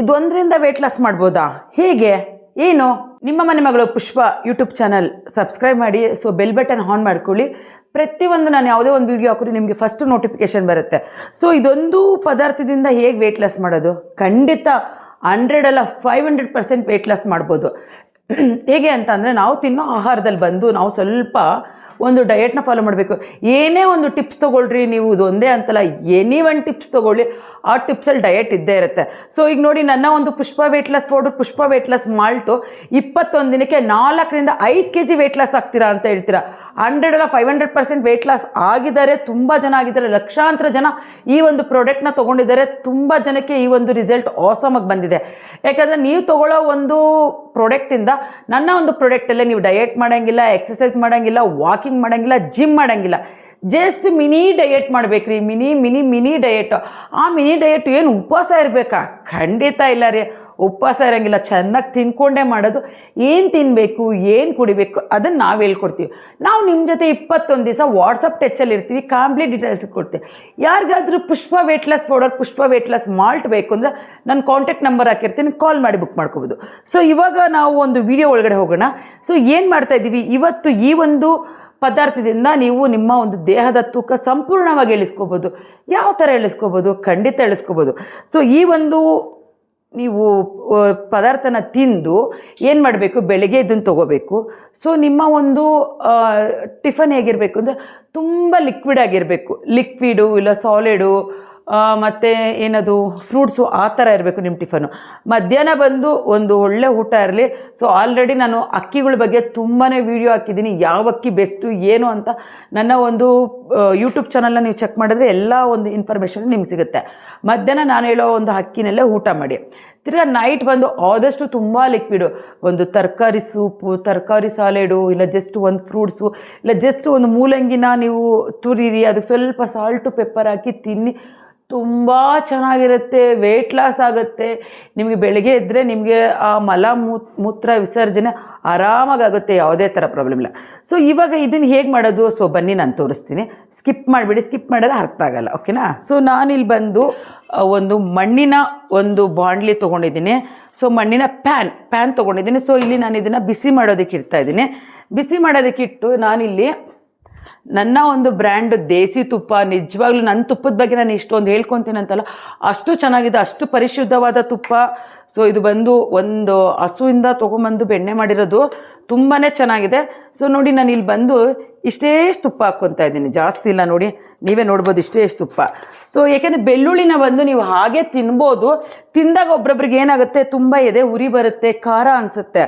ಇದೊಂದರಿಂದ weight loss ಮಾಡ್ಬೋದಾ? ಹೇಗೆ? ಏನು? ನಿಮ್ಮ ಮನೆ ಮಗಳು ಪುಷ್ಪ ಯೂಟ್ಯೂಬ್ ಚಾನಲ್ ಸಬ್ಸ್ಕ್ರೈಬ್ ಮಾಡಿ ಸೊ ಬೆಲ್ ಬಟನ್ ಆನ್ ಮಾಡ್ಕೊಳ್ಳಿ. ಪ್ರತಿಯೊಂದು ನಾನು ಯಾವುದೇ ಒಂದು ವಿಡಿಯೋ ಹಾಕಿದ್ರೆ ನಿಮಗೆ ಫಸ್ಟ್ ನೋಟಿಫಿಕೇಶನ್ ಬರುತ್ತೆ. ಸೊ ಇದೊಂದು ಪದಾರ್ಥದಿಂದ ಹೇಗೆ ವೆಯ್ಟ್ ಲಾಸ್ ಮಾಡೋದು? ಖಂಡಿತ ಹಂಡ್ರೆಡ್ ಅಲ್ಲ five hundred percent weight loss ಮಾಡ್ಬೋದು. ಹೇಗೆ ಅಂತ ಅಂದರೆ ನಾವು ತಿನ್ನೋ ಆಹಾರದಲ್ಲಿ ಬಂದು ನಾವು ಸ್ವಲ್ಪ ಒಂದು ಡಯೆಟ್ನ ಫಾಲೋ ಮಾಡಬೇಕು. ಏನೇ ಒಂದು ಟಿಪ್ಸ್ ತೊಗೊಳ್ರಿ, ನೀವು ಒಂದೇ ಅಂತಲ್ಲ ಎನಿ ಒನ್ ಟಿಪ್ಸ್ ತೊಗೊಳ್ಳಿ, ಆ ಟಿಪ್ಸಲ್ಲಿ ಡಯೆಟ್ ಇದ್ದೇ ಇರುತ್ತೆ. ಸೊ ಈಗ ನೋಡಿ, ನನ್ನ ಒಂದು Pushpa weight loss powder Pushpa weight loss malt ಇಪ್ಪತ್ತೊಂದು ದಿನಕ್ಕೆ ನಾಲ್ಕರಿಂದ ಐದು ಕೆ ಜಿ ವೇಟ್ ಲಾಸ್ ಆಗ್ತೀರಾ ಅಂತ ಹೇಳ್ತೀರಾ? ಹಂಡ್ರೆಡ್ ಅಲ್ಲ five hundred percent weight loss ಆಗಿದ್ದಾರೆ, ತುಂಬ ಜನ ಆಗಿದ್ದಾರೆ, ಲಕ್ಷಾಂತರ ಜನ ಈ ಒಂದು ಪ್ರಾಡಕ್ಟ್ನ ತೊಗೊಂಡಿದ್ದಾರೆ, ತುಂಬ ಜನಕ್ಕೆ ಈ ಒಂದು ರಿಸಲ್ಟ್ ಆಸಮಾಗಿ ಬಂದಿದೆ. ಯಾಕಂದರೆ ನೀವು ತೊಗೊಳ್ಳೋ ಒಂದು ಪ್ರಾಡಕ್ಟಿಂದ ನನ್ನ ಒಂದು ಪ್ರಾಡಕ್ಟಲ್ಲೇ ನೀವು ಡಯೆಟ್ ಮಾಡೋಂಗಿಲ್ಲ ಎಕ್ಸಸೈಸ್ ಮಾಡೋಂಗಿಲ್ಲ ವಾಕಿಂಗ್ ಮಾಡೋಂಗಿಲ್ಲ ಜಿಮ್ ಮಾಡೋಂಗಿಲ್ಲ. ಜಸ್ಟ್ ಮಿನಿ ಡಯೆಟ್ ಮಾಡ್ಬೇಕ್ರಿ ಮಿನಿ ಮಿನಿ ಮಿನಿ ಡಯೆಟ್ ಆ ಮಿನಿ ಡಯೆಟ್ ಏನು ಉಪವಾಸ ಇರಬೇಕಾ? ಖಂಡಿತ ಇಲ್ಲ ರೀ. ಉಪವಾಸ ಇರೋಂಗಿಲ್ಲ, ಚೆನ್ನಾಗಿ ತಿನ್ಕೊಂಡೇ ಮಾಡೋದು. ಏನು ತಿನ್ನಬೇಕು ಏನು ಕುಡಿಬೇಕು ಅದನ್ನು ನಾವು ಹೇಳ್ಕೊಡ್ತೀವಿ. ನಾವು ನಿಮ್ಮ ಜೊತೆ ಇಪ್ಪತ್ತೊಂದು ದಿವಸ ವಾಟ್ಸಪ್ ಟಚಲ್ಲಿ ಇರ್ತೀವಿ ಕಾಂಪ್ಲೀಟ್ ಡೀಟೇಲ್ಸ್ ಕೊಡ್ತೀವಿ. ಯಾರಿಗಾದರೂ Pushpa weightless powder Pushpa weightless malt ಬೇಕು ಅಂದರೆ ನನ್ನ ಕಾಂಟ್ಯಾಕ್ಟ್ ನಂಬರ್ ಹಾಕಿರ್ತೀನಿ ಕಾಲ್ ಮಾಡಿ ಬುಕ್ ಮಾಡ್ಕೋಬೋದು. ಸೊ ಇವಾಗ ನಾವು ಒಂದು ವಿಡಿಯೋ ಒಳಗಡೆ ಹೋಗೋಣ. ಸೊ ಏನು ಮಾಡ್ತಾ ಇದ್ದೀವಿ? ಇವತ್ತು ಈ ಒಂದು ಪದಾರ್ಥದಿಂದ ನೀವು ನಿಮ್ಮ ಒಂದು ದೇಹದ ತೂಕ ಸಂಪೂರ್ಣವಾಗಿ ಇಳಿಸ್ಕೋಬೋದು. ಯಾವ ಥರ ಇಳಿಸ್ಕೋಬೋದು? ಖಂಡಿತ ಇಳಿಸ್ಕೋಬೋದು. ಸೊ ಈ ಒಂದು ನೀವು ಪದಾರ್ಥನ ತಿಂದು ಏನು ಮಾಡಬೇಕು? ಬೆಳಗ್ಗೆ ಇದನ್ನು ತೊಗೋಬೇಕು. ಸೊ ನಿಮ್ಮ ಒಂದು ಟಿಫನ್ ಹೇಗಿರಬೇಕು? ಅಂದರೆ ತುಂಬ ಲಿಕ್ವಿಡ್ ಆಗಿರಬೇಕು. ಲಿಕ್ವಿಡು ಇಲ್ಲ ಸಾಲಿಡು ಮತ್ತು ಏನದು ಫ್ರೂಟ್ಸು ಆ ಥರ ಇರಬೇಕು ನಿಮ್ಮ ಟಿಫನು ಮಧ್ಯಾಹ್ನ ಬಂದು ಒಂದು ಒಳ್ಳೆ ಊಟ ಇರಲಿ. ಸೊ ಆಲ್ರೆಡಿ ನಾನು ಅಕ್ಕಿಗಳ ಬಗ್ಗೆ ತುಂಬಾ ವೀಡಿಯೋ ಹಾಕಿದ್ದೀನಿ. ಯಾವ ಅಕ್ಕಿ ಬೆಸ್ಟು ಏನು ಅಂತ ನನ್ನ ಒಂದು ಯೂಟ್ಯೂಬ್ ಚಾನಲ್ನ ನೀವು ಚೆಕ್ ಮಾಡಿದ್ರೆ ಎಲ್ಲ ಒಂದು ಇನ್ಫಾರ್ಮೇಷನ್ ನಿಮ್ಗೆ ಸಿಗುತ್ತೆ. ಮಧ್ಯಾಹ್ನ ನಾನು ಹೇಳೋ ಒಂದು ಅಕ್ಕಿನಲ್ಲೇ ಊಟ ಮಾಡಿ. ತಿರ್ಗಾ ನೈಟ್ ಬಂದು ಆದಷ್ಟು ತುಂಬ ಲಿಕ್ವಿಡು ಒಂದು ತರಕಾರಿ ಸೂಪು ತರಕಾರಿ ಸಾಲೆಡು ಇಲ್ಲ ಜಸ್ಟ್ ಒಂದು ಫ್ರೂಟ್ಸು ಇಲ್ಲ ಜಸ್ಟ್ ಒಂದು ಮೂಲಂಗಿನ ನೀವು ತುರಿರಿ, ಅದಕ್ಕೆ ಸ್ವಲ್ಪ ಸಾಲ್ಟು ಪೆಪ್ಪರ್ ಹಾಕಿ ತಿನ್ನಿ. ತುಂಬ ಚೆನ್ನಾಗಿರುತ್ತೆ ವೆಯ್ಟ್ ಲಾಸ್ ಆಗುತ್ತೆ. ನಿಮಗೆ ಬೆಳಗ್ಗೆ ಎದ್ದರೆ ನಿಮಗೆ ಆ ಮಲ ಮೂತ್ರ ವಿಸರ್ಜನೆ ಆರಾಮಾಗುತ್ತೆ ಯಾವುದೇ ಥರ ಪ್ರಾಬ್ಲಮ್ ಇಲ್ಲ. ಸೊ ಇವಾಗ ಇದನ್ನು ಹೇಗೆ ಮಾಡೋದು? ಸೊ ಬನ್ನಿ ನಾನು ತೋರಿಸ್ತೀನಿ. ಸ್ಕಿಪ್ ಮಾಡಿಬಿಡಿ ಸ್ಕಿಪ್ ಮಾಡೋದು ಅರ್ಥ ಆಗಲ್ಲ ಓಕೆನಾ ಸೊ ನಾನಿಲ್ಲಿ ಬಂದು ಒಂದು ಮಣ್ಣಿನ ಒಂದು ಬಾಂಡ್ಲಿ ತೊಗೊಂಡಿದ್ದೀನಿ. ಸೊ ಮಣ್ಣಿನ ಪ್ಯಾನ್ ಪ್ಯಾನ್ ತೊಗೊಂಡಿದ್ದೀನಿ. ಸೊ ಇಲ್ಲಿ ನಾನು ಇದನ್ನು ಬಿಸಿ ಮಾಡೋದಕ್ಕೆ ಇಡ್ತಾ ಇದ್ದೀನಿ. ಬಿಸಿ ಮಾಡೋದಕ್ಕೆ ಇಟ್ಟು ನಾನಿಲ್ಲಿ ನನ್ನ ಒಂದು ಬ್ರ್ಯಾಂಡ್ ದೇಸಿ ತುಪ್ಪ, ನಿಜವಾಗ್ಲೂ ನನ್ನ ತುಪ್ಪದ ಬಗ್ಗೆ ನಾನು ಇಷ್ಟೊಂದು ಹೇಳ್ಕೊತೀನಂತಲ್ಲ, ಅಷ್ಟು ಚೆನ್ನಾಗಿದೆ, ಅಷ್ಟು ಪರಿಶುದ್ಧವಾದ ತುಪ್ಪ. ಸೊ ಇದು ಬಂದು ಒಂದು ಹಸುವಿಂದ ತೊಗೊಂಬಂದು ಬೆಣ್ಣೆ ಮಾಡಿರೋದು ತುಂಬಾ ಚೆನ್ನಾಗಿದೆ. ಸೊ ನೋಡಿ ನಾನು ಇಲ್ಲಿ ಬಂದು ಇಷ್ಟೇ ತುಪ್ಪ ಹಾಕ್ಕೊತಾ ಇದ್ದೀನಿ. ಜಾಸ್ತಿ ಇಲ್ಲ ನೋಡಿ, ನೀವೇ ನೋಡ್ಬೋದು ಇಷ್ಟೇ ತುಪ್ಪ. ಸೊ ಏಕೆಂದರೆ ಬೆಳ್ಳುಳ್ಳಿನ ಬಂದು ನೀವು ಹಾಗೆ ತಿನ್ಬೋದು, ತಿಂದಾಗ ಒಬ್ರೊಬ್ರಿಗೆ ಏನಾಗುತ್ತೆ? ತುಂಬ ಎದೆ ಉರಿ ಬರುತ್ತೆ, ಖಾರ ಅನಿಸುತ್ತೆ.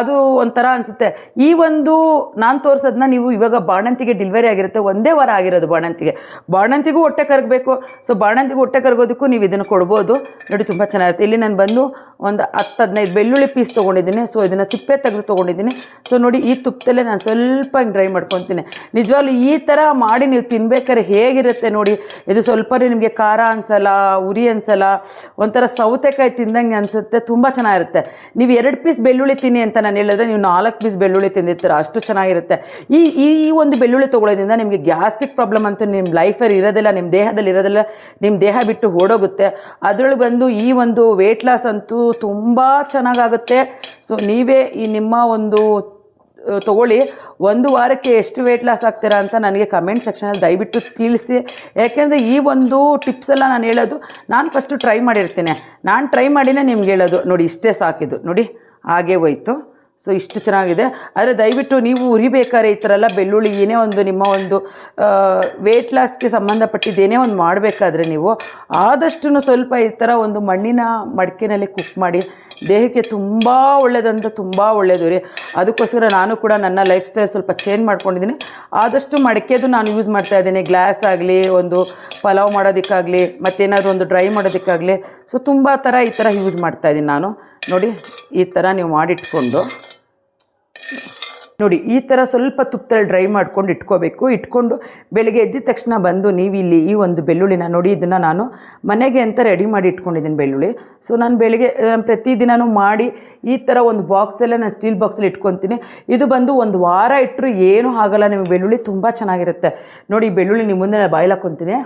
ಅದು ಒಂಥರ ಅನಿಸುತ್ತೆ. ಈ ಒಂದು ನಾನು ತೋರಿಸೋದನ್ನ ನೀವು ಇವಾಗ ಬಾಣಂತಿಗೆ ಡೆಲಿವರಿ ಆಗಿರುತ್ತೆ, ಒಂದೇ ವಾರ ಆಗಿರೋದು ಬಾಣಂತಿಗೆ. ಬಾಣಂತಿಗೂ ಹೊಟ್ಟೆ ಕರಗಬೇಕು. ಸೊ ಬಾಣಂತಿಗೂ ಹೊಟ್ಟೆ ಕರಗೋದಕ್ಕೂ ನೀವು ಇದನ್ನು ಕೊಡ್ಬೋದು. ನೋಡಿ, ತುಂಬ ಚೆನ್ನಾಗಿರುತ್ತೆ. ಇಲ್ಲಿ ನಾನು ಬಂದು ಒಂದು ಹತ್ತು, ಹದಿನೈದು ಬೆಳ್ಳುಳ್ಳಿ ಪೀಸ್ ತೊಗೊಂಡಿದ್ದೀನಿ. ಸೊ ಇದನ್ನು ಸಿಪ್ಪೆ ತೆಗೆದು ತೊಗೊಂಡಿದ್ದೀನಿ. ಸೊ ನೋಡಿ, ಈ ತುಪ್ಪದಲ್ಲೇ ನಾನು ಸ್ವಲ್ಪ ಡ್ರೈ ಡ್ರೈ ಮಾಡ್ಕೊತೀನಿ ನಿಜವಾಗ್ಲೂ ಈ ಥರ ಮಾಡಿ ನೀವು ತಿನ್ಬೇಕಾದ್ರೆ ಹೇಗಿರುತ್ತೆ ನೋಡಿ? ಇದು ಸ್ವಲ್ಪ ನಿಮಗೆ ಖಾರ ಅನ್ಸಲ್ಲ, ಉರಿ ಅನ್ಸಲ್ಲ, ಒಂಥರ ಸೌತೆಕಾಯಿ ತಿಂದಂಗೆ ಅನಿಸುತ್ತೆ, ತುಂಬ ಚೆನ್ನಾಗಿರುತ್ತೆ. ನೀವು ಎರಡು ಪೀಸ್ ಬೆಳ್ಳುಳ್ಳಿ ತಿನ್ನಿ ಅಂತ ನಾನು ಹೇಳಿದ್ರೆ ನೀವು ನಾಲ್ಕು ಪೀಸ್ ಬೆಳ್ಳುಳ್ಳಿ ತಿಂದಿರ್ತೀರ, ಅಷ್ಟು ಚೆನ್ನಾಗಿರುತ್ತೆ. ಈ ಈ ಒಂದು ಬೆಳ್ಳುಳ್ಳಿ ತೊಗೊಳೋದ್ರಿಂದ ನಿಮಗೆ ಗ್ಯಾಸ್ಟ್ರಿಕ್ ಪ್ರಾಬ್ಲಮ್ ಅಂತೂ ನಿಮ್ಮ ಲೈಫಲ್ಲಿ ಇರೋದಿಲ್ಲ ನಿಮ್ಮ ದೇಹದಲ್ಲಿ ಇರೋದಿಲ್ಲ ನಿಮ್ಮ ದೇಹ ಬಿಟ್ಟು ಓಡೋಗುತ್ತೆ. ಅದರೊಳಗೆ ಬಂದು ಈ ಒಂದು ವೇಟ್ ಲಾಸ್ ಅಂತೂ ತುಂಬ ಚೆನ್ನಾಗಾಗುತ್ತೆ. ಸೊ ನೀವೇ ಈ ನಿಮ್ಮ ಒಂದು ತಗೊಳ್ಳಿ. ಒಂದು ವಾರಕ್ಕೆ ಎಷ್ಟು ವೆಯ್ಟ್ ಲಾಸ್ ಆಗ್ತೀರಾ ಅಂತ ನನಗೆ ಕಮೆಂಟ್ ಸೆಕ್ಷನಲ್ಲಿ ದಯವಿಟ್ಟು ತಿಳಿಸಿ. ಯಾಕೆಂದರೆ ಈ ಒಂದು ಟಿಪ್ಸ್ ಎಲ್ಲ ನಾನು ಹೇಳೋದು ನಾನು ಫಸ್ಟು ಟ್ರೈ ಮಾಡಿರ್ತೀನಿ. ನಾನು ಟ್ರೈ ಮಾಡಿನೇ ನಿಮ್ಗೆ ಹೇಳೋದು. ನೋಡಿ ಇಷ್ಟೇ ಸಾಕಿದ್ದು. ನೋಡಿ, ಹಾಗೆ ಹೋಯ್ತು. ಸೊ ಇಷ್ಟು ಚೆನ್ನಾಗಿದೆ. ಆದರೆ ದಯವಿಟ್ಟು ನೀವು ಉರಿಬೇಕಾದ್ರೆ ಈ ಥರ ಎಲ್ಲ ಬೆಳ್ಳುಳ್ಳಿ ಏನೇ ಒಂದು ನಿಮ್ಮ ಒಂದು ವೆಯ್ಟ್ ಲಾಸ್ಗೆ ಸಂಬಂಧಪಟ್ಟಿದ್ದು ಏನೇ ಒಂದು ಮಾಡಬೇಕಾದ್ರೆ ನೀವು ಆದಷ್ಟು ಸ್ವಲ್ಪ ಈ ಥರ ಒಂದು ಮಣ್ಣಿನ ಮಡಿಕೆನಲ್ಲಿ ಕುಕ್ ಮಾಡಿ, ದೇಹಕ್ಕೆ ತುಂಬ ಒಳ್ಳೆಯದಂತ ತುಂಬ ಒಳ್ಳೆಯದು ರೀ. ಅದಕ್ಕೋಸ್ಕರ ನಾನು ಕೂಡ ನನ್ನ ಲೈಫ್ ಸ್ಟೈಲ್ ಸ್ವಲ್ಪ ಚೇಂಜ್ ಮಾಡ್ಕೊಂಡಿದ್ದೀನಿ. ಆದಷ್ಟು ಮಡಿಕೆದು ನಾನು ಯೂಸ್ ಮಾಡ್ತಾ ಇದ್ದೀನಿ. ಗ್ಲಾಸ್ ಆಗಲಿ, ಒಂದು ಪಲಾವ್ ಮಾಡೋದಕ್ಕಾಗಲಿ, ಮತ್ತೇನಾದರೂ ಒಂದು ಡ್ರೈ ಮಾಡೋದಕ್ಕಾಗಲಿ. ಸೊ ತುಂಬ ಥರ ಈ ಥರ ಯೂಸ್ ಮಾಡ್ತಾ ಇದ್ದೀನಿ ನಾನು. ನೋಡಿ, ಈ ಥರ ನೀವು ಮಾಡಿಟ್ಕೊಂಡು. ನೋಡಿ, ಈ ಥರ ಸ್ವಲ್ಪ ತುಪ್ಪದಲ್ಲಿ ಡ್ರೈ ಮಾಡ್ಕೊಂಡು ಇಟ್ಕೋಬೇಕು. ಇಟ್ಕೊಂಡು ಬೆಳಗ್ಗೆ ಎದ್ದಿದ ತಕ್ಷಣ ಬಂದು ನೀವು ಇಲ್ಲಿ ಈ ಒಂದು ಬೆಳ್ಳುಳ್ಳಿನ ನೋಡಿ, ಇದನ್ನು ನಾನು ಮನೆಗೆ ಅಂತ ರೆಡಿ ಮಾಡಿ ಇಟ್ಕೊಂಡಿದ್ದೀನಿ ಬೆಳ್ಳುಳ್ಳಿ. ಸೊ ನಾನು ಬೆಳಿಗ್ಗೆ ಪ್ರತಿದಿನೂ ಮಾಡಿ ಈ ಥರ ಒಂದು ಬಾಕ್ಸಲ್ಲೇ ನಾನು ಸ್ಟೀಲ್ ಬಾಕ್ಸಲ್ಲಿ ಇಟ್ಕೊತೀನಿ. ಇದು ಬಂದು ಒಂದು ವಾರ ಇಟ್ಟರು ಏನೂ ಆಗಲ್ಲ, ನಿಮಗೆ ಬೆಳ್ಳುಳ್ಳಿ ತುಂಬ ಚೆನ್ನಾಗಿರುತ್ತೆ. ನೋಡಿ, ಬೆಳ್ಳುಳ್ಳಿ ನಿಮ್ಮ ಮುಂದೆ ನಾನು ಬಾಯ್ಲ್ ಹಾಕ್ಕೊತೀನಿ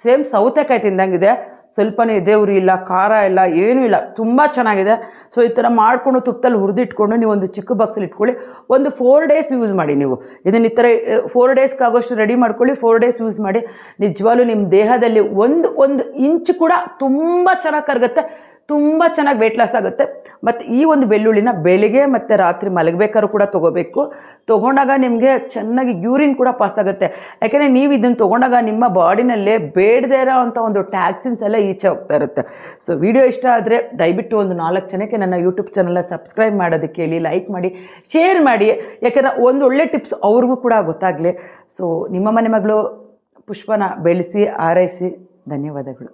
ಸೇಮ್ ಸೌತೆಕಾಯಿ ತಿಂದಂಗಿದೆ. ಸ್ವಲ್ಪನೇ ಉರಿ ಇಲ್ಲ, ಖಾರ ಇಲ್ಲ, ಏನೂ ಇಲ್ಲ. ತುಂಬ ಚೆನ್ನಾಗಿದೆ. ಸೊ ಈ ಥರ ಮಾಡಿಕೊಂಡು ತುಪ್ಪದಲ್ಲಿ ಹುರಿದಿಟ್ಕೊಂಡು ನೀವು ಒಂದು ಚಿಕ್ಕ ಬಾಕ್ಸಲ್ಲಿ ಇಟ್ಕೊಳ್ಳಿ. ಒಂದು ಫೋರ್ ಡೇಸ್ ಯೂಸ್ ಮಾಡಿ ನೀವು. ಇದನ್ನ ಈ ಥರ ಫೋರ್ ಡೇಸ್ಗಾಗೋಷ್ಟು ರೆಡಿ ಮಾಡ್ಕೊಳ್ಳಿ. ಫೋರ್ ಡೇಸ್ ಯೂಸ್ ಮಾಡಿ. ನಿಜವಾಗ್ಲೂ ನಿಮ್ಮ ದೇಹದಲ್ಲಿ ಒಂದು ಒಂದು ಇಂಚು ಕೂಡ ತುಂಬ ಚೆನ್ನಾಗಿ ಕರಗುತ್ತೆ. ತುಂಬ ಚೆನ್ನಾಗಿ ವೆಯ್ಟ್ ಲಾಸ್ ಆಗುತ್ತೆ. ಮತ್ತು ಈ ಒಂದು ಬೆಳ್ಳುಳ್ಳಿನ ಬೆಳಿಗ್ಗೆ ಮತ್ತು ರಾತ್ರಿ ಮಲಗಬೇಕಾದ್ರೂ ಕೂಡ ತೊಗೋಬೇಕು. ತೊಗೊಂಡಾಗ ನಿಮಗೆ ಚೆನ್ನಾಗಿ ಯೂರಿನ್ ಕೂಡ ಪಾಸ್ ಆಗುತ್ತೆ. ಯಾಕೆಂದರೆ ನೀವು ಇದನ್ನು ತೊಗೊಂಡಾಗ ನಿಮ್ಮ ಬಾಡಿನಲ್ಲೇ ಬೇಡದೇ ಇರೋ ಅಂಥ ಒಂದು ಟ್ಯಾಕ್ಸಿನ್ಸ್ ಎಲ್ಲ ಈಚೆ ಹೋಗ್ತಾ ಇರುತ್ತೆ. ಸೊ ವಿಡಿಯೋ ಇಷ್ಟ ಆದರೆ ದಯವಿಟ್ಟು ಒಂದು ನಾಲ್ಕು ಜನಕ್ಕೆ ನನ್ನ ಯೂಟ್ಯೂಬ್ ಚಾನಲ್ನ ಸಬ್ಸ್ಕ್ರೈಬ್ ಮಾಡೋದಕ್ಕೆ ಹೇಳಿ ಲೈಕ್ ಮಾಡಿ ಶೇರ್ ಮಾಡಿ. ಯಾಕೆಂದರೆ ಒಂದು ಒಳ್ಳೆ ಟಿಪ್ಸ್ ಅವ್ರಿಗೂ ಕೂಡ ಗೊತ್ತಾಗಲಿ. ಸೊ ನಿಮ್ಮ ಮನೆ ಮಗಳು ಪುಷ್ಪನ ಬೆಳೆಸಿ, ಆರೈಸಿ. ಧನ್ಯವಾದಗಳು.